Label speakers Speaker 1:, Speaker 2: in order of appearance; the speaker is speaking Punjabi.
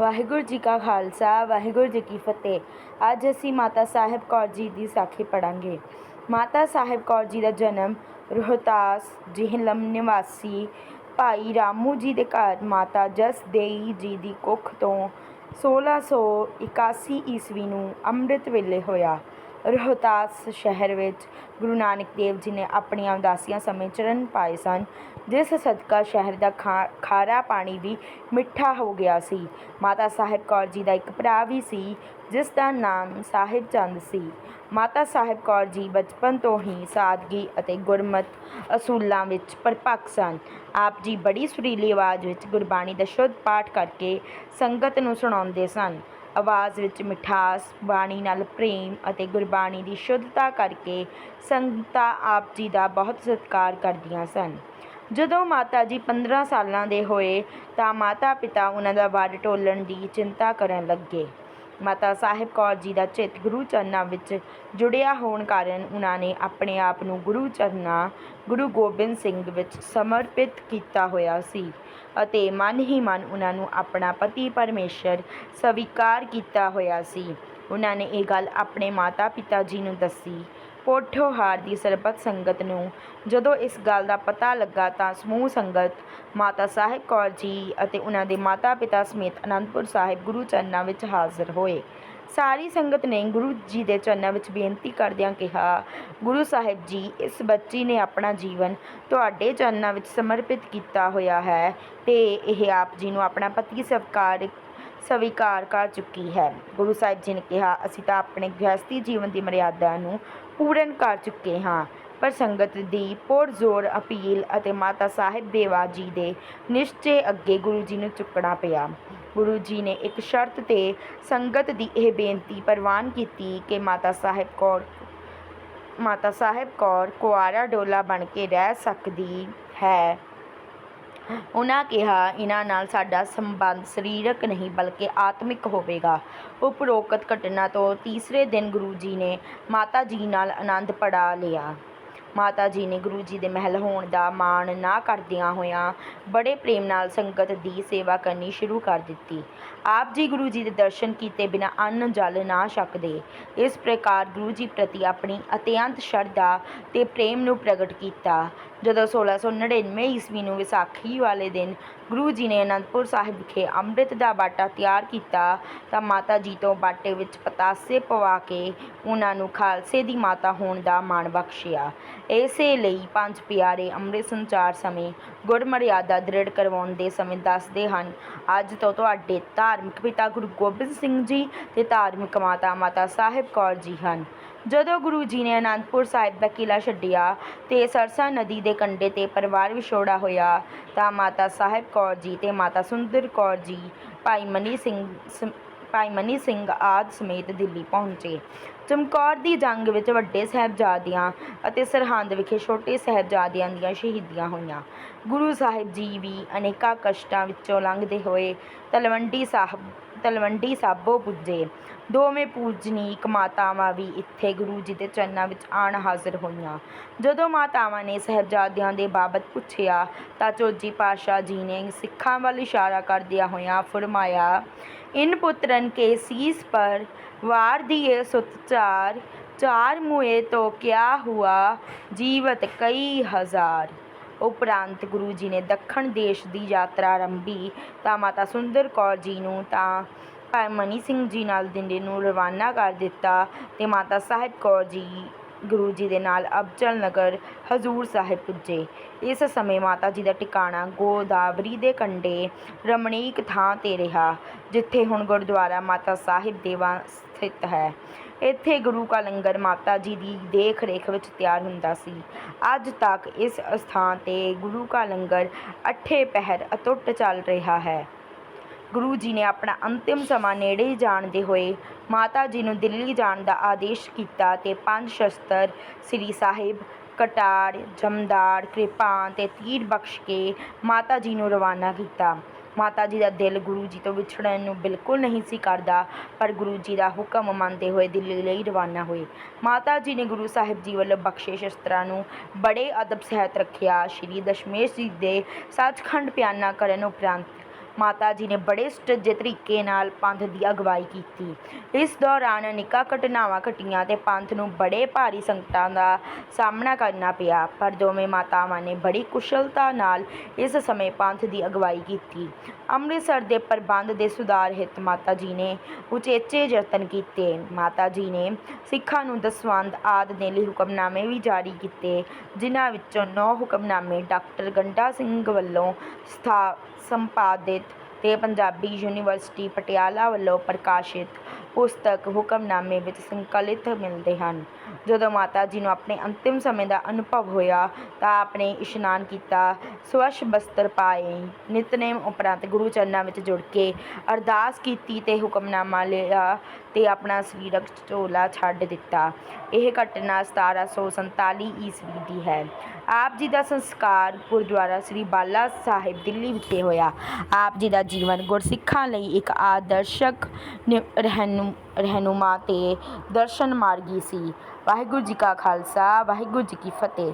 Speaker 1: ਵਾਹਿਗੁਰੂ ਜੀ ਕਾ ਖਾਲਸਾ, ਵਾਹਿਗੁਰੂ ਜੀ ਕੀ ਫਤਿਹ। ਅੱਜ ਅਸੀਂ ਮਾਤਾ ਸਾਹਿਬ ਕੌਰ ਜੀ ਦੀ ਸਾਖੀ ਪੜਾਂਗੇ ਮਾਤਾ ਸਾਹਿਬ ਕੌਰ ਜੀ ਦਾ ਜਨਮ ਰੋਹਤਾਸ ਜਿਹਲਮ ਨਿਵਾਸੀ ਭਾਈ ਰਾਮੂ ਜੀ ਦੇ ਘਰ ਮਾਤਾ ਜਸ ਦੇਈ ਜੀ ਦੀ ਕੁੱਖ ਤੋਂ 1681 ਈਸਵੀ ਨੂੰ ਅੰਮ੍ਰਿਤ ਵੇਲੇ ਹੋਇਆ। ਰੋਹਤਾਸ ਸ਼ਹਿਰ ਵਿੱਚ ਗੁਰੂ ਨਾਨਕ ਦੇਵ ਜੀ ਨੇ ਆਪਣੀਆਂ ਉਦਾਸੀਆਂ ਸਮੇਂ ਚਰਨ ਪਾਏ ਸਨ, ਜਿਸ ਸਦਕਾ ਸ਼ਹਿਰ ਦਾ ਖਾ- ਖਾਰਾ ਪਾਣੀ ਵੀ ਮਿੱਠਾ ਹੋ ਗਿਆ ਸੀ। ਮਾਤਾ ਸਾਹਿਬ ਕੌਰ ਜੀ ਦਾ ਇੱਕ ਭਰਾ ਵੀ ਸੀ, ਜਿਸ ਦਾ ਨਾਮ ਸਾਹਿਬ ਚੰਦ ਸੀ। ਮਾਤਾ ਸਾਹਿਬ ਕੌਰ ਜੀ ਬਚਪਨ ਤੋਂ ਹੀ ਸਾਦਗੀ ਅਤੇ ਗੁਰਮਤ ਅਸੂਲਾਂ ਵਿੱਚ ਪਰਪੱਕ ਸਨ। ਆਪ ਜੀ ਬੜੀ ਸੁਰੀਲੀ ਆਵਾਜ਼ ਵਿੱਚ ਗੁਰਬਾਣੀ ਦਾ ਸ਼ੁੱਧ ਪਾਠ ਕਰਕੇ ਸੰਗਤ ਨੂੰ ਸੁਣਾਉਂਦੇ ਸਨ। ਆਵਾਜ਼ ਵਿੱਚ ਮਿਠਾਸ, ਬਾਣੀ ਨਾਲ ਪ੍ਰੇਮ ਅਤੇ ਗੁਰਬਾਣੀ ਦੀ ਸ਼ੁੱਧਤਾ ਕਰਕੇ ਸੰਗਤਾਂ ਆਪ ਜੀ ਦਾ ਬਹੁਤ ਸਤਿਕਾਰ ਕਰਦੀਆਂ ਸਨ। ਜਦੋਂ ਮਾਤਾ ਜੀ 15 ਸਾਲਾਂ ਦੇ ਹੋਏ ਤਾਂ ਮਾਤਾ ਪਿਤਾ ਉਹਨਾਂ ਦਾ ਵੱਡ ਟੋਲਣ ਦੀ ਚਿੰਤਾ ਕਰਨ ਲੱਗੇ। ਮਾਤਾ ਸਾਹਿਬ ਕੌਰ ਜੀ ਦਾ ਚਿੱਤ ਗੁਰੂ ਚਰਨਾਂ ਵਿੱਚ ਜੁੜਿਆ ਹੋਣ ਕਾਰਨ ਉਹਨਾਂ ਨੇ ਆਪਣੇ ਆਪ ਨੂੰ ਗੁਰੂ ਚਰਨਾਂ, ਗੁਰੂ ਗੋਬਿੰਦ ਸਿੰਘ ਵਿੱਚ ਸਮਰਪਿਤ ਕੀਤਾ ਹੋਇਆ ਸੀ ਅਤੇ ਮਨ ਹੀ ਮਨ ਉਹਨਾਂ ਨੂੰ ਆਪਣਾ ਪਤੀ ਪਰਮੇਸ਼ਰ ਸਵੀਕਾਰ ਕੀਤਾ ਹੋਇਆ ਸੀ। ਉਹਨਾਂ ਨੇ ਇਹ ਗੱਲ ਆਪਣੇ ਮਾਤਾ ਪਿਤਾ ਜੀ ਨੂੰ ਦੱਸੀ ਪੋਠੋਹਾਰ ਦੀ ਸਰਬੱਤ ਸੰਗਤ ਨੂੰ। ਜਦੋਂ ਇਸ ਗੱਲ ਦਾ ਪਤਾ ਲੱਗਾ ਤਾਂ ਸਮੂਹ ਸੰਗਤ, ਮਾਤਾ ਸਾਹਿਬ ਕੌਰ ਜੀ ਅਤੇ ਉਹਨਾਂ ਦੇ ਮਾਤਾ ਪਿਤਾ ਸਮੇਤ ਅਨੰਦਪੁਰ ਸਾਹਿਬ ਗੁਰੂ ਚਰਨਾਂ ਵਿੱਚ ਹਾਜ਼ਰ ਹੋਏ। ਸਾਰੀ ਸੰਗਤ ਨੇ ਗੁਰੂ ਜੀ ਦੇ ਚਰਨਾਂ ਵਿੱਚ ਬੇਨਤੀ ਕਰਦਿਆਂ ਕਿਹਾ, ਗੁਰੂ ਸਾਹਿਬ ਜੀ, ਇਸ ਬੱਚੀ ਨੇ ਆਪਣਾ ਜੀਵਨ ਤੁਹਾਡੇ ਚਰਨਾਂ ਵਿੱਚ ਸਮਰਪਿਤ ਕੀਤਾ ਹੋਇਆ ਹੈ ਤੇ ਇਹ ਆਪ ਜੀ ਨੂੰ ਆਪਣਾ ਪਤੀ ਸਵਕਾਰ, ਸਵੀਕਾਰ ਕਰ ਚੁੱਕੀ ਹੈ। ਗੁਰੂ ਸਾਹਿਬ ਜੀ ਨੇ ਕਿਹਾ, ਅਸੀਂ ਤਾਂ ਆਪਣੇ ਗ੍ਰਹਸਥੀ ਜੀਵਨ ਦੀ ਮਰਿਆਦਾ ਨੂੰ ਪੂਰਨ ਕਰ ਚੁੱਕੇ ਹਾਂ। ਪਰ ਸੰਗਤ ਦੀ ਪੁਰਜ਼ੋਰ ਅਪੀਲ ਅਤੇ ਮਾਤਾ ਸਾਹਿਬ ਦੇਵਾ ਜੀ ਦੇ ਨਿਸ਼ਚੇ ਅੱਗੇ ਗੁਰੂ ਜੀ ਨੂੰ ਚੁੱਕਣਾ ਪਿਆ। ਗੁਰੂ ਜੀ ਨੇ ਇੱਕ ਸ਼ਰਤ ਤੇ ਸੰਗਤ ਦੀ ਇਹ ਬੇਨਤੀ ਪ੍ਰਵਾਨ ਕੀਤੀ ਕਿ ਮਾਤਾ ਸਾਹਿਬ ਕੌਰ, ਮਾਤਾ ਸਾਹਿਬ ਕੌਰ ਕੁਆਰਾ ਡੋਲਾ ਬਣ ਕੇ ਰਹਿ ਸਕਦੀ ਹੈ। ਉਹਨਾਂ ਕਿਹਾ ਇਹਨਾਂ ਨਾਲ ਸਾਡਾ ਸੰਬੰਧ ਸਰੀਰਕ ਨਹੀਂ, ਬਲਕਿ ਆਤਮਿਕ ਹੋਵੇਗਾ। ਉਪਰੋਕਤ ਘਟਨਾ ਤੋਂ ਤੀਸਰੇ ਦਿਨ ਗੁਰੂ ਜੀ ਨੇ ਮਾਤਾ ਜੀ ਨਾਲ ਆਨੰਦ ਪੜਾ ਲਿਆ। ਮਾਤਾ ਜੀ ਨੇ ਗੁਰੂ ਜੀ ਦੇ ਮਹਿਲ ਹੋਣ ਦਾ ਮਾਣ ਨਾ ਕਰਦਿਆਂ ਹੋਇਆਂ ਬੜੇ ਪ੍ਰੇਮ ਨਾਲ ਸੰਗਤ ਦੀ ਸੇਵਾ ਕਰਨੀ ਸ਼ੁਰੂ ਕਰ ਦਿੱਤੀ। ਆਪ ਜੀ ਗੁਰੂ ਜੀ ਦੇ ਦਰਸ਼ਨ ਕੀਤੇ ਬਿਨਾਂ ਅੰਨ ਜਲ ਨਾ ਛਕਦੇ। ਇਸ ਪ੍ਰਕਾਰ ਗੁਰੂ ਜੀ ਪ੍ਰਤੀ ਆਪਣੀ ਅਤਿਅੰਤ ਸ਼ਰਧਾ ਤੇ ਪ੍ਰੇਮ ਨੂੰ ਪ੍ਰਗਟ ਕੀਤਾ। ਜਦੋਂ 1699 ਈਸਵੀ ਨੂੰ ਵਿਸਾਖੀ ਵਾਲੇ ਦਿਨ ਗੁਰੂ ਜੀ ਨੇ ਅਨੰਦਪੁਰ ਸਾਹਿਬ ਵਿਖੇ ਅੰਮ੍ਰਿਤ ਦਾ ਬਾਟਾ ਤਿਆਰ ਕੀਤਾ, ਤਾਂ ਮਾਤਾ ਜੀ ਤੋਂ ਬਾਟੇ ਵਿੱਚ ਪਤਾਸੇ ਪਵਾ ਕੇ ਉਹਨਾਂ ਨੂੰ ਖਾਲਸੇ ਦੀ ਮਾਤਾ ਹੋਣ ਦਾ ਮਾਣ ਬਖਸ਼ਿਆ। ਇਸੇ ਲਈ ਪੰਜ ਪਿਆਰੇ ਅੰਮ੍ਰਿਤ ਸੰਚਾਰ ਸਮੇਂ ਗੁਰਮਰਿਆਦਾ ਦ੍ਰਿੜ ਕਰਵਾਉਣ ਦੇ ਸਮੇਂ ਦੱਸਦੇ ਹਨ। ਅੱਜ ਤੋਂ ਤੁਹਾਡੇ ਧਾਰਮਿਕ ਪਿਤਾ ਗੁਰੂ ਗੋਬਿੰਦ ਸਿੰਘ ਜੀ ਤੇ ਧਾਰਮਿਕ ਮਾਤਾ ਮਾਤਾ ਸਾਹਿਬ ਕੌਰ ਜੀ ਹਨ। ਜਦੋਂ ਗੁਰੂ ਜੀ ਨੇ ਅਨੰਦਪੁਰ ਸਾਹਿਬ ਦਾ ਕਿਲਾ ਛੱਡਿਆ ਤੇ ਸਰਸਾ ਨਦੀ ਦੇ ਕੰਢੇ ਤੇ ਪਰਿਵਾਰ ਵਿਛੋੜਾ ਹੋਇਆ, ਤਾਂ ਮਾਤਾ ਸਾਹਿਬ ਕੌਰ ਜੀ ਤੇ ਮਾਤਾ ਸੁੰਦਰ ਕੌਰ ਜੀ, ਭਾਈ ਮਨੀ ਸਿੰਘ ਸਮ- ਭਾਈ ਮਨੀ ਸਿੰਘ ਆਦਿ ਸਮੇਤ ਦਿੱਲੀ ਪਹੁੰਚੇ। ਚਮਕੌਰ ਦੀ ਜੰਗ ਵਿੱਚ ਵੱਡੇ ਸਾਹਿਬਜ਼ਾਦਿਆਂ ਅਤੇ ਸਰਹੰਦ ਵਿਖੇ ਛੋਟੇ ਸਾਹਿਬਜ਼ਾਦਿਆਂ ਦੀਆਂ ਸ਼ਹੀਦੀਆਂ ਹੋਈਆਂ। ਗੁਰੂ ਸਾਹਿਬ ਜੀ ਵੀ ਅਨੇਕਾਂ ਕਸ਼ਟਾਂ ਵਿੱਚੋਂ ਲੰਘਦੇ ਹੋਏ ਤਲਵੰਡੀ ਸਾਹਿਬ ਤਲਵੰਡੀ ਸਾਬੋ ਪੁੱਜੇ। ਦੋਵੇਂ ਪੂਜਨੀਕ ਮਾਤਾਵਾਂ ਵੀ ਇੱਥੇ ਗੁਰੂ ਜੀ ਦੇ ਚਰਨਾਂ ਵਿੱਚ ਆਣ ਹਾਜ਼ਰ ਹੋਈਆਂ। ਜਦੋਂ ਮਾਤਾਵਾਂ ਨੇ ਸਾਹਿਬਜ਼ਾਦਿਆਂ ਦੇ ਬਾਬਤ ਪੁੱਛਿਆ, ਤਾਂ ਚੋਜੀ ਪਾਸ਼ਾ ਜੀ ਨੇ ਸਿੱਖਾਂ ਵੱਲ ਇਸ਼ਾਰਾ ਕਰਦਿਆਂ ਹੋਇਆਂ ਫਰਮਾਇਆ, ਇਨ ਪੁੱਤਰਨ ਕੇ ਸੀਸ ਪਰ ਵਾਰ ਦੀਏ ਸੁਤ ਚਾਰ ਚਾਰ ਮੁਏ ਤੋ ਕਿਆ ਹੁਆ ਜੀਵਤ ਕਈ ਹਜ਼ਾਰ। ਉਪਰੰਤ ਗੁਰੂ ਜੀ ਨੇ ਦੱਖਣ ਦੇਸ਼ ਦੀ ਯਾਤਰਾ ਆਰੰਭੀ। ਤਾਂ ਮਾਤਾ ਸੁੰਦਰ ਕੌਰ ਜੀ ਨੂੰ ਤਾਂ ਭਾਈ ਮਨੀ ਸਿੰਘ ਜੀ ਨਾਲ ਦਿੰਦੇ ਨੂੰ ਰਵਾਨਾ ਕਰ ਦਿੱਤਾ ਤੇ ਮਾਤਾ ਸਾਹਿਬ ਕੌਰ ਜੀ, ਗੁਰੂ ਜੀ ਦੇ ਨਾਲ ਅਬਚਲ ਨਗਰ ਹਜ਼ੂਰ ਸਾਹਿਬ ਪੁੱਜੇ। ਇਸ ਸਮੇਂ ਮਾਤਾ ਜੀ ਦਾ ਟਿਕਾਣਾ ਗੋਦਾਵਰੀ ਦੇ ਕੰਢੇ ਰਮਣੀਕ ਥਾਂ ਤੇ ਰਿਹਾ, ਜਿੱਥੇ ਹੁਣ ਗੁਰਦੁਆਰਾ ਮਾਤਾ ਸਾਹਿਬ ਦੇਵਾ ਸਥਿਤ ਹੈ। ਇੱਥੇ ਗੁਰੂ ਕਾ ਲੰਗਰ ਮਾਤਾ ਜੀ ਦੀ ਦੇਖ ਰੇਖ ਵਿੱਚ ਤਿਆਰ ਹੁੰਦਾ ਸੀ। ਅੱਜ ਤੱਕ ਇਸ ਅਸਥਾਨ ਤੇ ਗੁਰੂ ਕਾ ਲੰਗਰ ਅੱਠੇ ਪਹਿਰ ਅਟੁੱਟ ਚੱਲ ਰਿਹਾ ਹੈ। ਗੁਰੂ ਜੀ ਨੇ ਆਪਣਾ ਅੰਤਿਮ ਸਮਾਂ ਨੇੜੇ ਜਾਣਦੇ ਹੋਏ ਮਾਤਾ ਜੀ ਨੂੰ ਦਿੱਲੀ ਜਾਣ ਦਾ ਆਦੇਸ਼ ਕੀਤਾ ਅਤੇ ਪੰਜ ਸ਼ਸਤਰ ਸ੍ਰੀ ਸਾਹਿਬ ਕਟਾਰ, ਜਮਦਾਰ, ਕਿਰਪਾਨ ਅਤੇ ਤੀਰ ਬਖਸ਼ ਕੇ ਮਾਤਾ ਜੀ ਨੂੰ ਰਵਾਨਾ ਕੀਤਾ। ਮਾਤਾ ਜੀ ਦਾ ਦਿਲ ਗੁਰੂ ਜੀ ਤੋਂ ਵਿਛੜਨ ਨੂੰ ਬਿਲਕੁਲ ਨਹੀਂ ਸੀ ਕਰਦਾ, ਪਰ ਗੁਰੂ ਜੀ ਦਾ ਹੁਕਮ ਮੰਨਦੇ ਹੋਏ ਦਿੱਲੀ ਲਈ ਰਵਾਨਾ ਹੋਏ। ਮਾਤਾ ਜੀ ਨੇ ਗੁਰੂ ਸਾਹਿਬ ਜੀ ਵੱਲੋਂ ਬਖਸ਼ੇ ਸ਼ਸਤਰਾਂ ਨੂੰ ਬੜੇ ਅਦਬ ਸਹਿਤ ਰੱਖਿਆ। ਸ਼੍ਰੀ ਦਸ਼ਮੇਸ਼ ਜੀ ਦੇ ਸੱਚਖੰਡ ਪਿਆਨਾ ਕਰਨ ਉਪਰੰਤ ਮਾਤਾ ਜੀ ਨੇ ਬੜੇ ਸੁਚੱਜੇ ਤਰੀਕੇ ਨਾਲ ਪੰਥ ਦੀ ਅਗਵਾਈ ਕੀਤੀ। ਇਸ ਦੌਰਾਨ ਅਨੇਕਾਂ ਘਟਨਾਵਾਂ ਘਟੀਆਂ ਤੇ ਪੰਥ ਨੂੰ ਬੜੇ ਭਾਰੀ ਸੰਕਟਾਂ ਦਾ ਸਾਹਮਣਾ ਕਰਨਾ ਪਿਆ। ਪਰ ਦੋਵੇਂ ਮਾਤਾਵਾਂ ਨੇ ਬੜੀ ਕੁਸ਼ਲਤਾ ਨਾਲ ਇਸ ਸਮੇਂ ਪੰਥ ਦੀ ਅਗਵਾਈ ਕੀਤੀ। ਅੰਮ੍ਰਿਤਸਰ ਦੇ ਪ੍ਰਬੰਧ ਦੇ ਸੁਧਾਰ ਹਿੱਤ ਮਾਤਾ ਜੀ ਨੇ ਉਚੇਚੇ ਯਤਨ ਕੀਤੇ। ਮਾਤਾ ਜੀ ਨੇ ਸਿੱਖਾਂ ਨੂੰ ਦਸਵੰਧ ਆਦਿ ਦੇ ਲਈ ਹੁਕਮਨਾਮੇ ਵੀ ਜਾਰੀ ਕੀਤੇ, ਜਿਨ੍ਹਾਂ ਵਿੱਚੋਂ ਨੌ ਹੁਕਮਨਾਮੇ ਡਾਕਟਰ ਗੰਡਾ ਸਿੰਘ ਵੱਲੋਂ ਸਥਾ संपादित. ਤੇ ਪੰਜਾਬੀ ਯੂਨੀਵਰਸਿਟੀ ਪਟਿਆਲਾ ਵੱਲੋਂ ਪ੍ਰਕਾਸ਼ਿਤ ਪੁਸਤਕ ਹੁਕਮਨਾਮੇ ਵਿੱਚ ਸੰਕਲਿਤ ਮਿਲਦੇ ਹਨ। ਜਦੋਂ ਮਾਤਾ ਜੀ ਨੂੰ ਆਪਣੇ ਅੰਤਿਮ ਸਮੇਂ ਦਾ ਅਨੁਭਵ ਹੋਇਆ ਤਾਂ ਆਪਨੇ ਇਸ਼ਨਾਨ ਕੀਤਾ, ਸਵੱਛ ਬਸਤਰ ਪਾਏ, ਨਿਤਨੇਮ ਉਪਰੰਤ ਗੁਰੂ ਚਰਨਾਂ ਵਿੱਚ ਜੁੜ ਕੇ ਅਰਦਾਸ ਕੀਤੀ ਤੇ ਹੁਕਮਨਾਮਾ ਲਿਆ ਤੇ ਆਪਣਾ ਸਰੀਰਕ ਝੋਲਾ ਛੱਡ ਦਿੱਤਾ। ਇਹ ਘਟਨਾ 1747 ਈਸਵੀ ਦੀ ਹੈ। ਆਪ ਜੀ ਦਾ ਸੰਸਕਾਰ ਗੁਰਦੁਆਰਾ ਸ੍ਰੀ ਬਾਲਾ ਸਾਹਿਬ ਦਿੱਲੀ ਵਿਖੇ ਹੋਇਆ। ਆਪ ਜੀ ਦਾ ਜੀਵਨ ਗੁਰਸਿੱਖਾਂ ਲਈ ਇੱਕ ਆਦਰਸ਼ਕ ਨਿ- ਰਹਿਨੁ, ਰਹਿਨੁਮਾ ਅਤੇ ਦਰਸ਼ਨ ਮਾਰਗੀ ਸੀ। ਵਾਹਿਗੁਰੂ ਜੀ ਕਾ ਖਾਲਸਾ, ਵਾਹਿਗੁਰੂ ਜੀ ਕੀ ਫਤਿਹ।